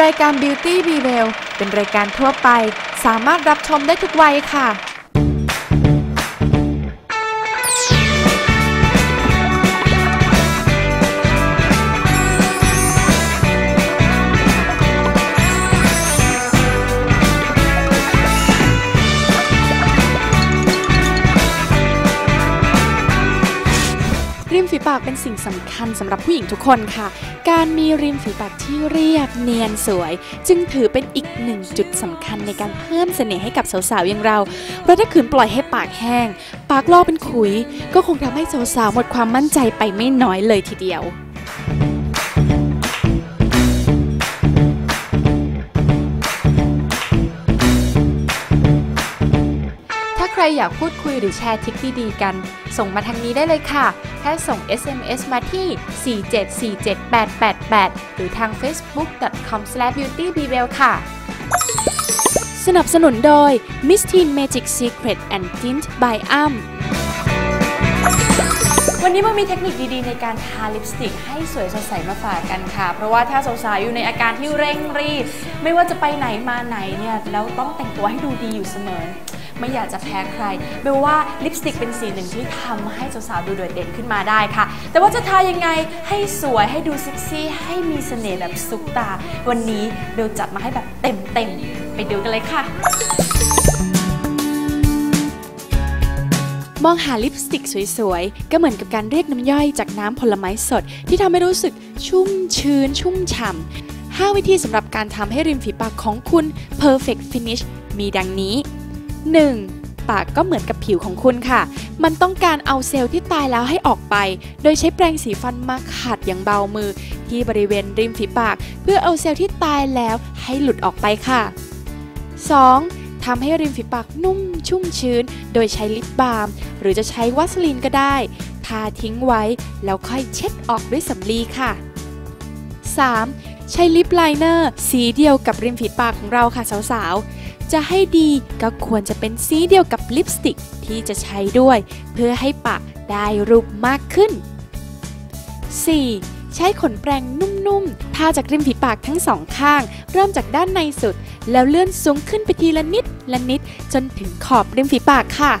รายการ Beauty b e w e l l เป็นรายการทั่วไป สามารถรับชมได้ทุกวัยค่ะากเป็นสิ่งสำคัญสำหรับผู้หญิงทุกคนค่ะ การมีริมฝีปากที่เรียบเนียนสวย จึงถือเป็นอีกหนึ่งจุดสำคัญในการเพิ่มเสน่ห์ให้กับสาวๆอย่างเรา เพราะถ้าขืนปล่อยให้ปากแห้ง ปากลอกเป็นขุย ก็คงทำให้สาวๆหมดความมั่นใจไปไม่น้อยเลยทีเดียว อยากพูดคุยหรือแชร์ทริคดีๆกัน ส่งมาทางนี้ได้เลยค่ะ แค่ส่ง SMS มาที่ 4747888 หรือทาง facebook.com/beautybewell ค่ะ สนับสนุนโดย Miss Teen Magic Secret and Tint by AM วันนี้มันมีเทคนิคดีๆ ในการทาลิปสติกให้สวยสดใสมาฝากกันค่ะ เพราะว่าถ้าสาวๆอยู่ในอาการที่เร่งรีบ ไม่ว่าจะไปไหนมาไหนเนี่ย แล้วต้องแต่งตัวให้ดูดีอยู่เสมอ ไม่อยากจะแพ้ใครเบลว่าลิปสติกเป็นสีหนึ่งที่ทำให้สาวๆดูโดดเด่นขึ้นมาได้ค่ะ แต่ว่าจะทายังไงให้สวยให้ดูเซ็กซี่ ให้มีเสน่ห์แบบซุปตา วันนี้เบลจัดมาให้แบบเต็มๆ ไปดูกันเลยค่ะมองหาลิปสติกสวยๆ ก็เหมือนกับการเรียกน้ำย่อยจากน้ำผลไม้สด ที่ทำให้รู้สึกชุ่มชื้น ชุ่มฉ่ำ5 วิธีสำหรับการทำให้ริมฝีปากของคุณ perfect finish มีดังนี้ 1. ปากก็เหมือนกับผิวของคุณค่ะ มันต้องการเอาเซลล์ที่ตายแล้วให้ออกไป โดยใช้แปรงสีฟันมาขัดอย่างเบามือ ที่บริเวณริมฝีปาก เพื่อเอาเซลล์ที่ตายแล้วให้หลุดออกไปค่ะ 2. ทำให้ริมฝีปากนุ่มชุ่มชื้น โดยใช้ลิปบาล์มหรือจะใช้วัสลีนก็ได้ ทาทิ้งไว้ แล้วค่อยเช็ดออกด้วยสำลีค่ะ 3. ใช้ลิปไลเนอร์สีเดียวกับริมฝีปากของเราค่ะสาวๆ จะให้ดีก็ควรจะเป็นสีเดียวกับลิปสติกที่จะใช้ด้วย เพื่อให้ปากได้รูปมากขึ้น 4. ใช้ขนแปรงนุ่มๆทาจากริมฝีปากทั้งสองข้าง เริ่มจากด้านในสุด แล้วเลื่อนสูงขึ้นไปทีละนิดละนิดจนถึงขอบริมฝีปากค่ะ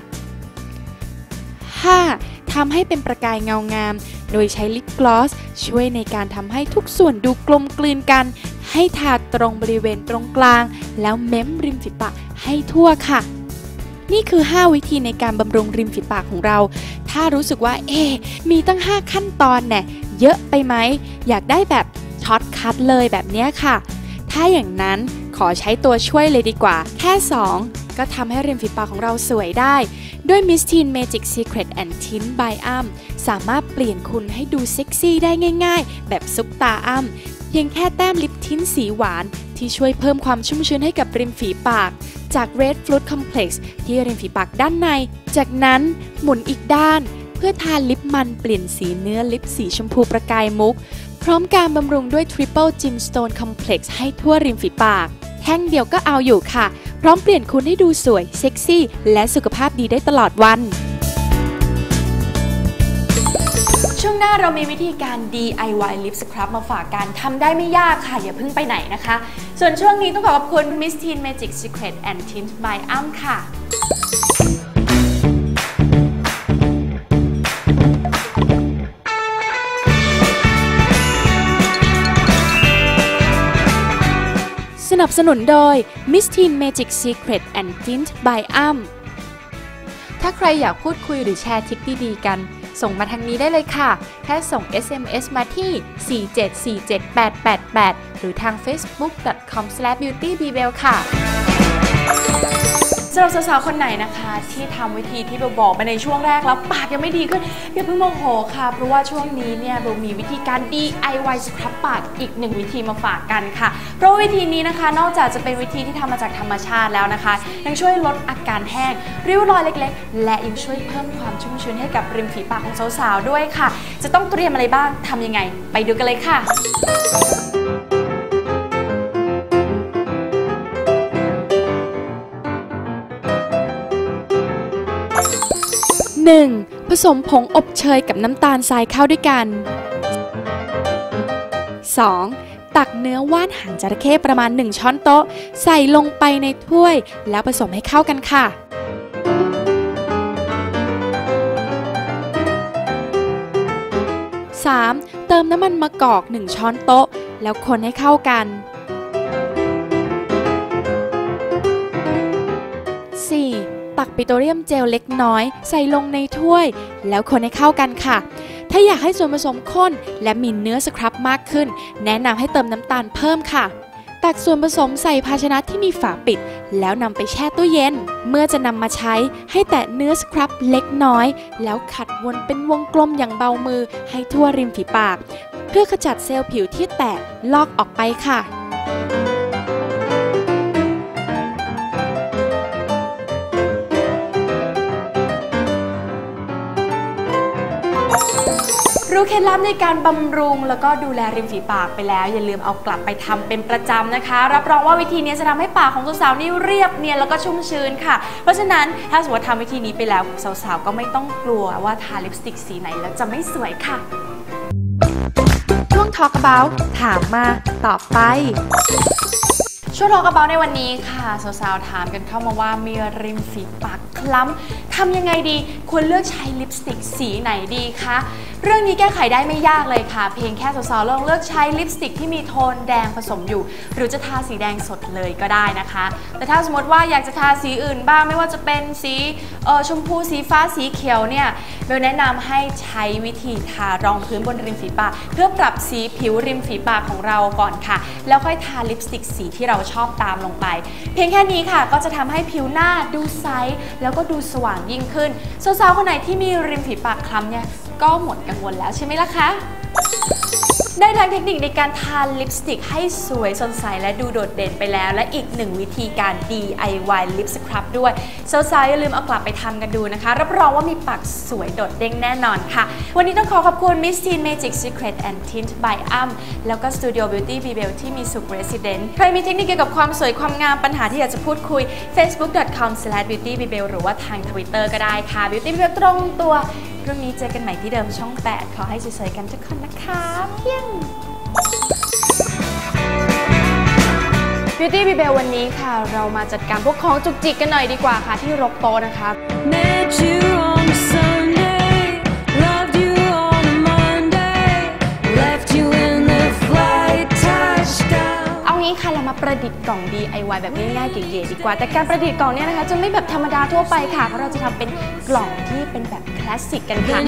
5. ทำให้เป็นประกายเงางาม โดยใช้ลิปกลอส ช่วยในการทำให้ทุกส่วนดูกลมกลืนกัน ให้ทาตรงบริเวณตรงกลาง แล้วเม้มริมฝีปากให้ทั่วค่ะ นี่คือ 5 วิธีในการบำรุงริมฝีปากของเรา ถ้ารู้สึกว่า เอ๊มีตั้ง 5 ขั้นตอนแน่เยอะไปไหม อยากได้แบบช็อตคัทเลยแบบนี้ค่ะ ถ้าอย่างนั้นขอใช้ตัวช่วยเลยดีกว่า แค่ 2 ก็ทำให้ริมฝีปากของเราสวยได้ ด้วย Miss Teen Magic Secret and Tint by AM สามารถเปลี่ยนคุณให้ดูเซ็กซี่ได้ง่าย ๆ แบบซุปตาอ้ำเพียงแค่แต้มลิปทิ้นสีหวาน ที่ช่วยเพิ่มความชุ่มชื้นให้กับริมฝีปาก จาก Red Fruit Complex ที่ริมฝีปากด้านใน จากนั้นหมุนอีกด้าน เพื่อทาลิปมันเปลี่ยนสีเนื้อลิปสีชมพูประกายมุก พร้อมการบำรุงด้วย Triple Gemstone Complex ให้ทั่วริมฝีปากแท่งเดียวก็เอาอยู่ค่ะ พร้อมเปลี่ยนคุณให้ดูสวย เซ็กซี่ และสุขภาพดีได้ตลอดวัน ช่วงหน้าเรามีวิธีการ DIY lip scrub มาฝากกันทำได้ไม่ยากค่ะ อย่าเพิ่งไปไหนนะคะ ส่วนช่วงนี้ต้องขอขอบคุณ Miss Teen Magic Secret and Tint by อ้ำค่ะ นับสนุนโดย Miss Teen Magic Secret and Tint by อ้ำถ้าใครอยากพูดคุยหรือแชร์ทริคดีๆกัน ส่งมาทางนี้ได้เลยค่ะ แค่ส่ง SMS มาที่ 4747888 หรือทาง facebook.com/beautybewell ค่ะ สำหรับสาวๆคนไหนนะคะ ที่ทำวิธีที่เบลบอกไปในช่วงแรกแล้วปากยังไม่ดีขึ้นอย่าเพิ่งโมโหค่ะ เพราะว่าช่วงนี้เนี่ยเบลมีวิธีการ DIY สครับปากอีกหนึ่งวิธีมาฝากกันค่ะ เพราะว่าวิธีนี้นะคะ นอกจากจะเป็นวิธีที่ทำมาจากธรรมชาติแล้วนะคะ ยังช่วยลดอาการแห้งริ้วรอยเล็ก ๆ และยังช่วยเพิ่มความชุ่มชื้นให้กับริมฝีปากของสาวๆด้วยค่ะ จะต้องเตรียมอะไรบ้างทำยังไง ไปดูกันเลยค่ะ 1. ผสมผงอบเชยกับน้ำตาลทรายเข้าด้วยกัน 2. ตักเนื้อว่านหางจระเข้ประมาณ 1 ช้อนโต๊ะ ใส่ลงไปในถ้วย แล้วผสมให้เข้ากันค่ะ 3. เติมน้ำมันมะกอก 1 ช้อนโต๊ะ แล้วคนให้เข้ากันักปิโตรเลียมเจลเล็กน้อย ใส่ลงในถ้วย แล้วคนให้เข้ากันค่ะ ถ้าอยากให้ส่วนผสมข้น และมีเนื้อสครับมากขึ้น แนะนำให้เติมน้ำตาลเพิ่มค่ะตักส่วนผสมใส่ภาชนะที่มีฝาปิด แล้วนำไปแช่ตู้เย็น เมื่อจะนำมาใช้ให้แตะเนื้อสครับเล็กน้อย แล้วขัดวนเป็นวงกลมอย่างเบามือให้ทั่วริมฝีปาก เพื่อขจัดเซลล์ผิวที่แตกลอกออกไปค่ะ เคล็ดลับในการบำรุง แล้วก็ดูแลริมฝีปากไปแล้ว อย่าลืมเอากลับไปทำเป็นประจำนะคะ รับรองว่าวิธีนี้จะทำให้ปากของสาวๆนี่เรียบเนียนแล้วก็ชุ่มชื้นค่ะ เพราะฉะนั้นถ้าสมมติทำวิธีนี้ไปแล้วสาวๆก็ไม่ต้องกลัวว่าทาลิปสติกสีไหนแล้วจะไม่สวยค่ะช่วง Talk About ถามมาตอบไปช่วง Talk About ในวันนี้ค่ะ สาวๆ ถามกันเข้ามาว่ามีริมฝีปากคล้ำทำยังไงดีควรเลือกใช้ลิปสติกสีไหนดีคะเรื่องนี้แก้ไขได้ไม่ยากเลยค่ะ เพียงแค่สาวๆลองเลือกใช้ลิปสติกที่มีโทนแดงผสมอยู่ หรือจะทาสีแดงสดเลยก็ได้นะคะ แต่ถ้าสมมติว่าอยากจะทาสีอื่นบ้างไม่ว่าจะเป็นสีออชมพูสีฟ้าสีเขียวเนี่ยเบลแนะนำให้ใช้วิธีทารองพื้นบนริมฝีปาก เพื่อปรับสีผิวริมฝีปากของเราก่อนค่ะ แล้วค่อยทาลิปสติกสีที่เราชอบตามลงไป เพียงแค่นี้ค่ะก็จะทำให้ผิวหน้าดูใสแล้วก็ดูสว่างยิ่งขึ้นสาวๆคนไหนที่มีริมฝีปากคล้ำเนี่ยก็หมดกังวลแล้วใช่ไหมล่ะคะ ได้ทั้งเทคนิคในการทาลิปสติกให้สวยสดใสและดูโดดเด่นไปแล้ว และอีกหนึ่งวิธีการ DIY ลิปสครับด้วยสาวๆอย่าลืมเอากลับไปทำกันดูนะคะ รับรองว่ามีปากสวยโดดเด้งแน่นอนค่ะ วันนี้ต้องขอขอบคุณ Miss Teen Magic Secret and Tint by อ้ำแล้วก็ Studio Beauty b b e l ที่มีสุข Resident ใครมีเทคนิคเกี่ยวกับความสวยความงามปัญหาที่อยากจะพูดคุย facebook.com/beautybbbl หรือว่าทาง Twitter ก็ได้ค่ะ Beauty Bebel ตรงตัวพรุ่งนี้เจอกันใหม่ที่เดิมช่อง 8 ขอให้สวยๆกันทุกคนนะคะเพียง Beauty b b e l วันนี้ค่ะ เรามาจัดการพวกของจุกจิกกันหน่อยดีกว่าค่ะที่รกโต๊ะนะคะ Met you on a Sunday, มาประดิษฐ์กล่อง DIY แบบง่ายๆเก๋ๆดีกว่า แต่การประดิษฐ์กล่องเนี้นะคะจะไม่แบบธรรมดาทั่วไปค่ะเพราะเราจะทำเป็นกล่องที่เป็นแบบคลาสสิกกันค่ะ